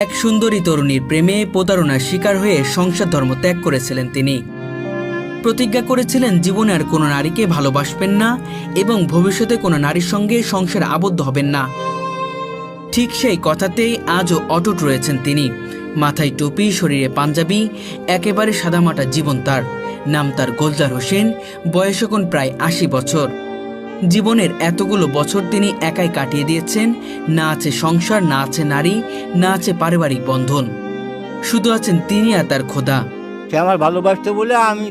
এক সুন্দরী তরুণীর প্রেমে প্রতারণার শিকার হয়ে সংসার ধর্ম ত্যাগ করেছিলেন তিনি। প্রতিজ্ঞা করেছিলেন জীবনে আর কোনো নারীকে ভালোবাসবেন না এবং ভবিষ্যতে কোনো নারীর সঙ্গে সংসার আবদ্ধ হবেন না। ঠিক সেই কথাতেই আজও অটুট রয়েছেন তিনি। মাথায় টুপি, শরীরে পাঞ্জাবি, একেবারে সাদামাটা জীবন তার। নাম তার গোলজার হোসেন, বয়স এখন প্রায় আশি বছর। জীবনের এতগুলো বছর তিনি একাই কাটিয়ে দিয়েছেন। না আছে সংসার, না আছে নারী, না আছে পারিবারিক বন্ধন। শুধু আছেন তিনি আর তার খোদা। সে আমার ভালোবাসতে বলে আমি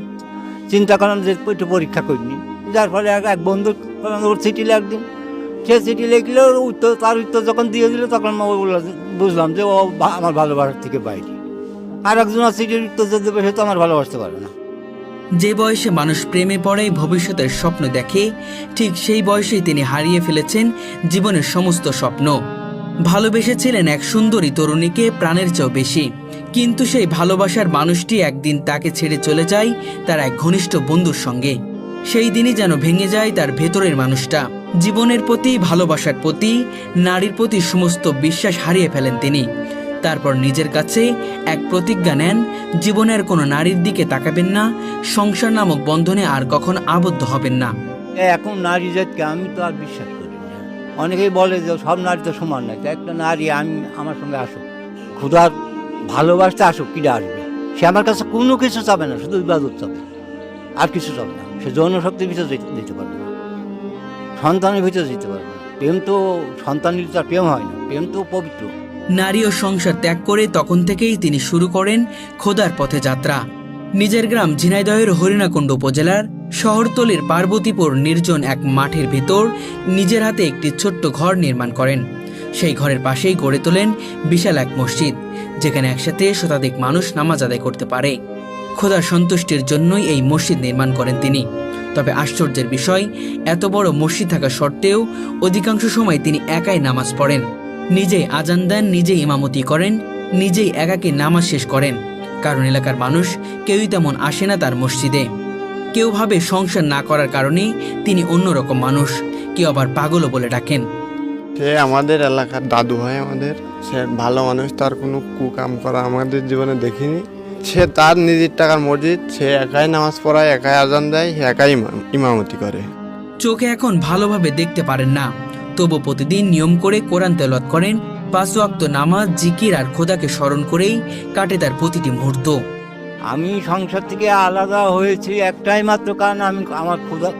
চিন্তা করলাম যে একটু পরীক্ষা করিনি যার ফলে এক বন্ধু ওর চিঠি একদিন সে চিঠি লিখলে, ওর উত্তর তার উত্তর যখন দিয়ে দিল, তখন বুঝলাম যে ও আমার ভালোবাসার থেকে বাইরে। আর একজন চিঠির উত্তর যে দেবে, সে তো আমার ভালোবাসতে পারে না। যে বয়সে মানুষ প্রেমে পড়ে, ভবিষ্যতের স্বপ্ন দেখে, ঠিক সেই বয়সেই তিনি হারিয়ে ফেলেছেন জীবনের সমস্ত স্বপ্ন। ভালোবেসেছিলেন এক সুন্দরী তরুণীকে প্রাণের চেয়েও বেশি। কিন্তু সেই ভালোবাসার মানুষটি একদিন তাকে ছেড়ে চলে যায় তার এক ঘনিষ্ঠ বন্ধুর সঙ্গে। সেই দিনই যেন ভেঙে যায় তার ভেতরের মানুষটা। জীবনের প্রতি, ভালোবাসার প্রতি, নারীর প্রতি সমস্ত বিশ্বাস হারিয়ে ফেলেন তিনি। তারপর নিজের কাছে এক প্রতিজ্ঞা নেন, জীবনের কোনো নারীর দিকে তাকাবেন না, সংসার নামক বন্ধনে আর কখন আবদ্ধ হবেন না। এখন নারী জাতকে আমি তো আর বিশ্বাস করি না। অনেকেই বলে যে সব নারী তো সমান নয় একটা নারী আমি, আমার সঙ্গে আসুক। ক্ষুধার ভালোবাসতে আসুক কিনা আসবে? সে আমার কাছে কোনো কিছু চাবে না, শুধু ইবাদত চাবে। আর কিছু চাবে না। সে যৌন শক্তির ভিতরে দিতে পারবে না। সন্তানের ভিতরে যেতে পারবে না। প্রেম তো সন্তানের তো প্রেম হয় না। প্রেম তো পবিত্র। নারী ও সংসার ত্যাগ করে তখন থেকেই তিনি শুরু করেন খোদার পথে যাত্রা। নিজের গ্রাম ঝিনাইদহের হরিণাকুণ্ড উপজেলার শহরতলির পার্বতীপুর নির্জন এক মাঠের ভিতর নিজের হাতে একটি ছোট্ট ঘর নির্মাণ করেন। সেই ঘরের পাশেই গড়ে তোলেন বিশাল এক মসজিদ, যেখানে একসাথে শতাধিক মানুষ নামাজ আদায় করতে পারে। খোদার সন্তুষ্টির জন্যই এই মসজিদ নির্মাণ করেন তিনি। তবে আশ্চর্যের বিষয়, এত বড় মসজিদ থাকা সত্ত্বেও অধিকাংশ সময় তিনি একাই নামাজ পড়েন। নিজেই আজান দেন নিজেই ইমামতি করেন নিজেই একাকে নামাজ শেষ করেন। কারণ এলাকার মানুষ কেউই তেমন আসে না তার মসজিদে। কেউ ভাবে সংসার না করার কারণে তিনি অন্যরকম মানুষ কেউ আবার পাগলও বলে ডাকেন। সে আমাদের এলাকার দাদু হয় আমাদের সে ভালো মানুষ তার কোনো কুকাম করা আমাদের জীবনে দেখিনি। সে তার নিজের টাকার মসজিদ সে একাই নামাজ পড়ায় একাই আজান দেয় সে একাই ইমামতি করে। চোখে এখন ভালোভাবে দেখতে পারেন না। তবু প্রতিদিন নিয়ম করে কোরআন তেলত করেন, পাঁচ ওয়াক্ত নামাজ, জিকির আর খোদাকে স্মরণ করেই কাটে তার প্রতিটি মুহূর্ত। আমি সংসার থেকে আলাদা হয়েছি একটাই মাত্র কারণ আমি আমার খোদা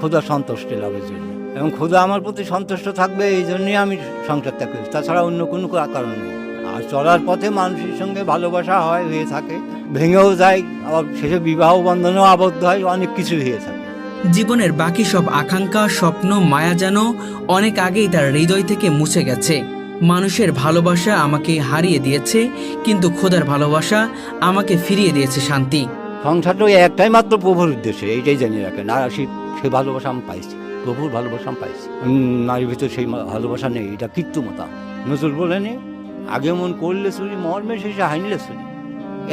খোদা সন্তুষ্টি লাভের জন্য। এবং ক্ষুধা আমার প্রতি সন্তুষ্ট থাকবে, এই জন্যই আমি সংসার ত্যাগ করি। তাছাড়া অন্য কোনো কারণ নেই। আর চলার পথে মানুষের সঙ্গে ভালোবাসা হয়, হয়ে থাকে। ভেঙেও যায়, আবার শেষে বিবাহ বন্ধনেও আবদ্ধ হয়, অনেক কিছু হয়ে থাকে। জীবনের বাকি সব আকাঙ্ক্ষা, স্বপ্ন, মায়া যেন অনেক আগেই তার হৃদয় থেকে মুছে গেছে। মানুষের ভালোবাসা আমাকে হারিয়ে দিয়েছে, কিন্তু খোদার ভালোবাসা আমাকে ফিরিয়ে দিয়েছে শান্তি। সংসারটা ওই একটাই মাত্র প্রভুর উদ্দেশ্যে, এইটাই জানিয়ে রাখেন আর সেই ভালোবাসা আমি পাইছি, প্রভুর ভালোবাসা আমি পাইছি। নারীর ভিতর সেই ভালোবাসা নেই, এটা কৃত্রিমতা নজর বলেনি আগে মন করলে শুনি, মর্মে শেষে হাইনলে শুনি।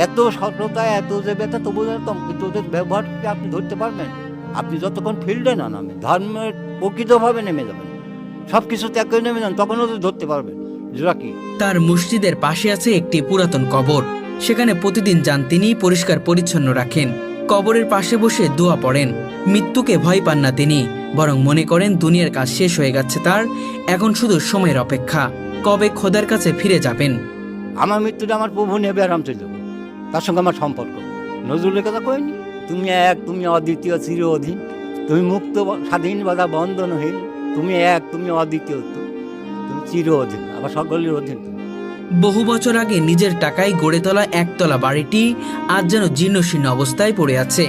এত সততা, এত যে ব্যথা তবু জানতাম কিন্তু ওদের ব্যবহারকে আপনি ধরতে পারবেন। আপনি যতক্ষণ ফিল্ডে না নামে ধর্মের প্রকৃতভাবে নেমে যাবেন। সব কিছু ত্যাগ করে নেমে যান তখন ওদের ধরতে পারবেন। কি? তার মসজিদের পাশে আছে একটি পুরাতন কবর। সেখানে প্রতিদিন যান তিনি পরিষ্কার পরিচ্ছন্ন রাখেন। কবরের পাশে বসে দোয়া পড়েন। মৃত্যুকে ভয় পান না তিনি বরং মনে করেন দুনিয়ার কাজ শেষ হয়ে গেছে তার। এখন শুধু সময়ের অপেক্ষা। কবে খোদার কাছে ফিরে যাবেন? আমার মৃত্যুটা আমার প্রভু নেবে আর আমি চলে তার সঙ্গে আমার সম্পর্ক। নজরুলের কথা কইনি? তুমি এক তুমি অদ্বিতীয় চির অধীন। তুমি মুক্ত স্বাধীন বাধা বন্ধনহীন তুমি এক তুমি অদ্বিতীয় তুমি চির অধীন আবার সকলের অধীন বহু বছর আগে নিজের টাকায় গড়ে তোলা একতলা বাড়িটি আজ যেন জীর্ণশীর্ণ অবস্থায় পড়ে আছে।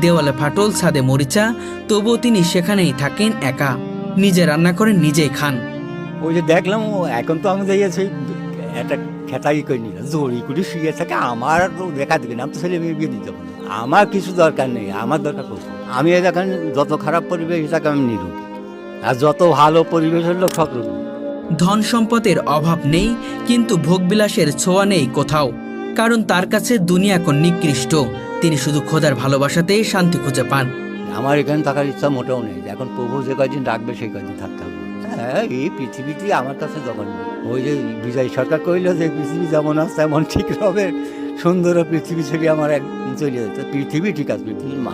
দেওয়ালে ফাটল ছাদে মরিচা তবুও তিনি সেখানেই থাকেন একা। নিজে রান্না করেন নিজেই খান। ওই যে দেখলাম ও এখন তো আমি যাইয়াছি একটা খেতাই করে নিল জড়ি করে শুয়ে থাকে আমার দেখা দিবে না আমি তো ছেলে মেয়ে বিয়ে দিতে না। আমার কিছু দরকার নেই আমার দরকার প্রভু আমি দেখেন যত খারাপ পরিবেশ থাকে আমি নিরোগী। আর যত ভালো পরিবেশ হলো সব রোগী। ধন সম্পদের অভাব নেই কিন্তু ভোগবিলাসের ছোঁয়া নেই কোথাও। কারণ তার কাছে দুনিয়া এখন নিকৃষ্ট। তিনি শুধু খোদার ভালোবাসাতেই শান্তি খুঁজে পান। আমার এখানে থাকার ইচ্ছা মোটেও নেই। এখন প্রভু যে কয়দিন রাখবে সেই কয়দিন থাকতে হবে। হ্যাঁ এই পৃথিবীতে আমার কাছে জঘন্য। ওই যে বিজয় সরকার কইল যে, পৃথিবী যেমন আছে, তেমন ঠিক হবে। সুন্দর পৃথিবী আমার এক চলে যেত পৃথিবী ঠিক আছে, পৃথিবীর।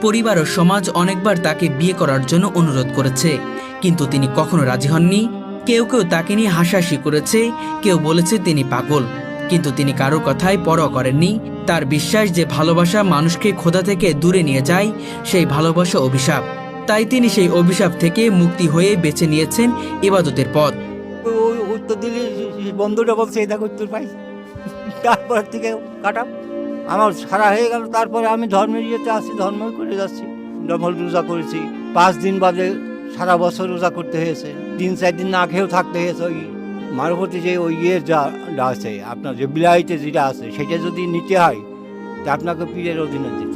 পরিবার ও সমাজ অনেকবার তাকে বিয়ে করার জন্য অনুরোধ করেছে। কিন্তু তিনি কখনো রাজি হননি। কেউ কেউ তাকে নিয়ে হাসাহাসি করেছে, কেউ বলেছে তিনি পাগল। কিন্তু তিনি কারও কথায় পরোয়া করেননি। তার বিশ্বাস যে ভালোবাসা মানুষকে খোদা থেকে দূরে নিয়ে যায়, সেই ভালোবাসা অভিশাপ। তাই তিনি সেই অভিশাপ থেকে মুক্তি হয়ে বেছে নিয়েছেন ইবাদতের পথ। উত্তর দিলে, বন্ধুটা বলছে, এই দেখো উত্তর পাই। তারপর থেকে কাটাম আমার সারা হয়ে গেল, তারপরে আমি ধর্মের ইয়েতে আসছি ধর্মই করে যাচ্ছি। ডবল রোজা করেছি। পাঁচ দিন বাদে সারা বছর রোজা করতে হয়েছে। তিন, চার দিন না খেয়েও থাকতে হয়েছে ওই মারুপতি যে ওই ইয়ের যা আছে, আপনার যে বিলাইতে যেটা আছে, সেটা যদি নিতে হয়, তা আপনাকে পীরের অধীনে দিতে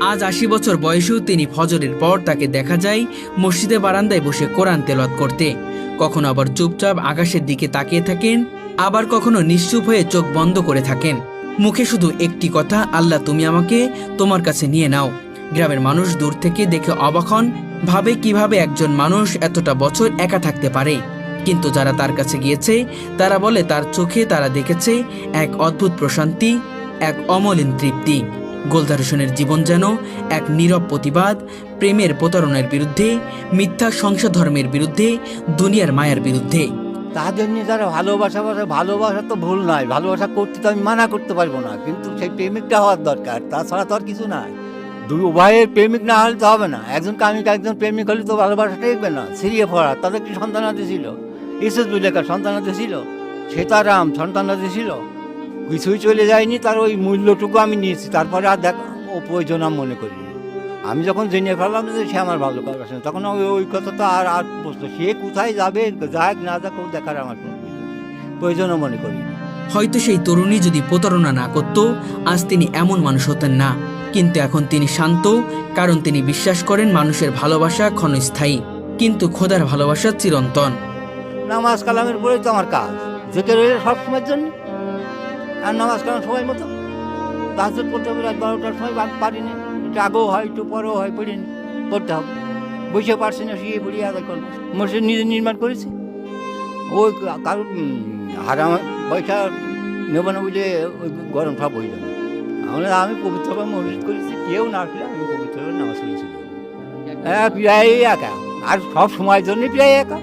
আজ আশি বছর বয়সেও তিনি ফজরের পর তাকে দেখা যায় মসজিদে বারান্দায় বসে কোরআন তেলাওয়াত করতে। কখনো আবার চুপচাপ আকাশের দিকে তাকিয়ে থাকেন, আবার কখনো নিশ্চুপ হয়ে চোখ বন্ধ করে থাকেন। মুখে শুধু একটি কথা, আল্লাহ, তুমি আমাকে তোমার কাছে নিয়ে নাও। গ্রামের মানুষ দূর থেকে দেখে অবাক হন, ভাবে কীভাবে একজন মানুষ এতটা বছর একা থাকতে পারে। কিন্তু যারা তার কাছে গিয়েছে, তারা বলে, তার চোখে তারা দেখেছে এক অদ্ভুত প্রশান্তি, এক অমলিন তৃপ্তি। গোলদার হোসেনের জীবন যেন এক নীরব প্রতিবাদ, প্রেমের প্রতারণার বিরুদ্ধে, মিথ্যা সংসার ধর্মের বিরুদ্ধে, দুনিয়ার মায়ার বিরুদ্ধে। তাদের নিয়ে যারা ভালোবাসা বাসা ভালোবাসা তো ভুল নয়। ভালোবাসা করতে তো আমি মানা করতে পারব না। কিন্তু সেই প্রেমিকটা হওয়ার দরকার, তাছাড়া তো আর কিছু নাই। দুই উভয়ের প্রেমিক না হলে তো হবে না। একজন কামিক, একজন প্রেমিক হলে তো ভালোবাসা টেকবে না। সিরিয়ে পড়া, তাদের কি সন্তানাদি ছিল? ইসুস বিলেকার সন্তানাদি ছিল? সীতারাম সন্তান সন্তানাদি ছিল? কিছুই চলে যায়নি তার ওই মূল্যটুকু আমি নিয়েছি। তারপরে আর দেখ ও প্রয়োজন আমি মনে করি আমি যখন জেনে ফেললাম যে সে আমার ভালো কাজ তখন ওই ওই কথা তো আর আর প্রশ্ন। সে কোথায় যাবে যাক না যাক ও দেখার আমার কোনো প্রয়োজনও মনে করি হয়তো সেই তরুণী যদি প্রতারণা না করত আজ তিনি এমন মানুষ হতেন না। কিন্তু এখন তিনি শান্ত কারণ তিনি বিশ্বাস করেন মানুষের ভালোবাসা ক্ষণস্থায়ী। কিন্তু খোদার ভালোবাসা চিরন্তন। নামাজ কালামের পরেই তো আমার কাজ। রইলে সব সময়ের জন্য? আর নামাজ কালাম সময় মতো। তাহাজুদ পড়তে হবে, রাত বারোটার সময় পারিনি একটু আগেও হয়, একটু পরেও হয় পড়িনি পড়তে হবে। বসে পারছি না, শুয়ে পড়ি, আদায় করব। মসজিদ নিজে নির্মাণ করেছি। ওই কারণ হারাম পয়সা নেব না বুঝলে গরম সব হয়ে যাবে। আমরা আমি পবিত্রভাবে মসজিদ করেছি। কেউ না আসলে আমি পবিত্রভাবে নামাজ পড়েছি। হ্যাঁ প্রায় একা। আর সব সময়ের জন্যই প্রায় একা।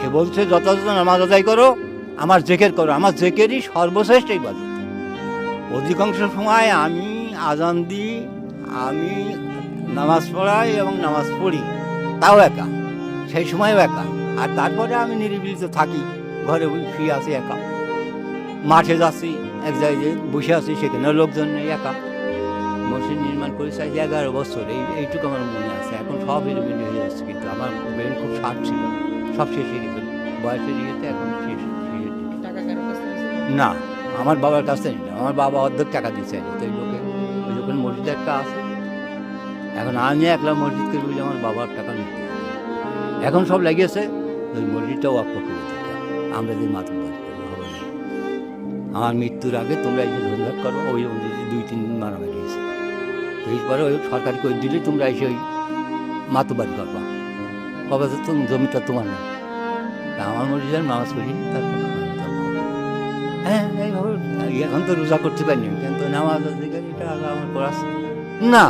সে বলছে যথাযথ নামাজ আদায় করো, আমার জেকের করো। আমার জেকেরই সর্বশ্রেষ্ঠ এই বাজে অধিকাংশ সময় আমি আজান দিই আমি নামাজ পড়াই এবং নামাজ পড়ি। তাও একা সেই সময়ও একা। আর তারপরে আমি নিরিবিলিতে থাকি ঘরে শুয়ে আছি একা। মাঠে যাচ্ছি এক জায়গায় বসে আছি সেখানে লোকজন নেই একা। মসজিদ নির্মাণ করেছে আজ এগারো বছর এই এইটুকু আমার মনে আছে। এখন সব এলিমেন্ট হয়ে যাচ্ছে কিন্তু আমার ব্রেন খুব শার্প ছিল। সব শেষ হয়ে গেছে। বয়সের ইয়েতে এখন শেষ। না। আমার বাবার কাছ থেকে নিলাম। আমার বাবা অর্ধেক টাকা দিচ্ছে তো ওই লোকে, ওই লোকের মসজিদ একটা আছে। এখন আমি একলা মসজিদ করে আমার বাবার টাকা নিতে এখন সব লাগিয়েছে, ওই মসজিদটাও অক্ষ দিতে আমরা যে মাথা হবে আমার মৃত্যুর আগে তোমরা এসে ধন্যবাদ করো, ওই মসজিদে দুই তিন দিন মারামারি হয়েছে এরপরে ওই সরকারি করে দিলে তোমরা এসে ওই মাতুবাড়ি করবা। বাবা তো জমিটা তোমার না আমার মসজিদের নামাজ পড়ি তারপর হ্যাঁ এখন তো রোজা করতে পারিনি। কিন্তু নামাজ দিকে এটা আল্লাহ আমার করাচ্ছে না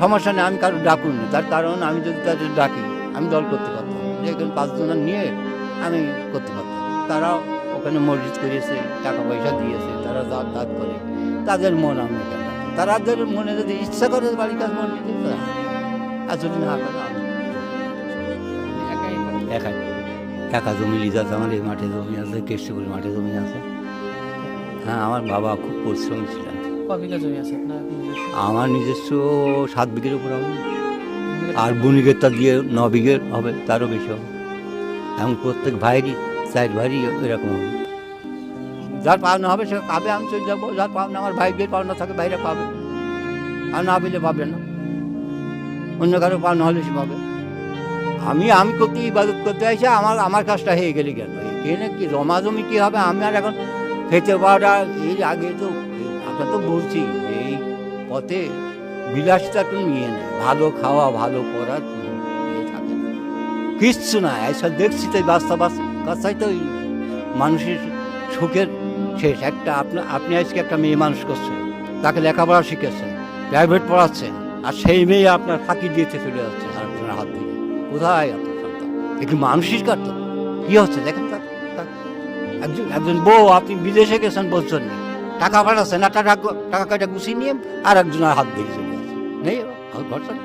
সমস্যা নেই আমি কারও ডাকুন। না তার কারণ আমি যদি তাদের ডাকি আমি দল করতে পারতাম। যেখানে পাঁচজনের নিয়ে আমি করতে পারতাম। তারাও ওখানে মসজিদ করেছে টাকা পয়সা দিয়েছে তারা দাঁত দাঁত করে। তাদের মন আমি তাদের মনে যদি ইচ্ছা করে বাড়ির কাজ তো আর যদি না করে একাই। একা জমি লিজ আছে আমার এই মাঠে জমি আছে কেষ্টপুর মাঠে জমি আছে। হ্যাঁ আমার বাবা খুব পরিশ্রমী ছিলেন। আমার নিজস্ব সাত বিঘের উপর হবে। আর বুনিগের তা দিয়ে ন বিঘের হবে তারও বেশি হবে। এখন প্রত্যেক ভাইয়েরই চার ভাইয়েরই এরকম হবে। যার পাওনা হবে সে পাবে আমি চলে যাব। যার পাওনা আমার ভাইদের পাওনা থাকে বাইরে পাবে। আর না পেলে পাবে না। অন্য কারও পাওনা হলে সে পাবে। আমি আমি করতে ইবাদত করতে আসে আমার আমার কাজটা হয়ে গেলে গেল এখানে কি জমা জমি কি হবে? আমি আর এখন খেতে পাওয়াটা এই আগে তো আমরা তো বলছি এই পথে বিলাসটা একটু নিয়ে নেয় ভালো খাওয়া ভালো কোনো ইয়ে থাকে না। কিচ্ছু না এইসব দেখছি তো এই বাস্তব কাছাই তো মানুষের সুখের শেষ। একটা আপনার আপনি আজকে একটা মেয়ে মানুষ করছেন তাকে লেখাপড়া শিখেছেন প্রাইভেট পড়াচ্ছেন আর সেই মেয়ে আপনার ফাঁকি দিয়েছে চলে যাচ্ছে আরেকজনের হাত দিয়ে কোথায় আপনার সন্তান? একটু মানসিক কার্য কি হচ্ছে? দেখেন। তো, তা- একজন বউ, আপনি বিদেশে গেছেন বলছেন। টাকা পাঠাচ্ছেন না, টাকা কাটা গুছিয়ে নিয়ে আর একজনের হাত দিয়ে চলে আসে নেই ঘটছেন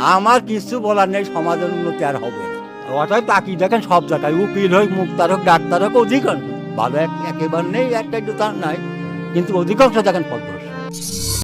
আমার কিছু বলার নেই, সমাজের উন্নতি আর হবে না। অতএব দেখেন, সব জায়গায় উকিল হোক মুক্তার হোক ডাক্তার হোক অধিকাংশ ভালো এক- একেবারে নেই একটা তার নাই। কিন্তু অধিকাংশ দেখেন পদ্মস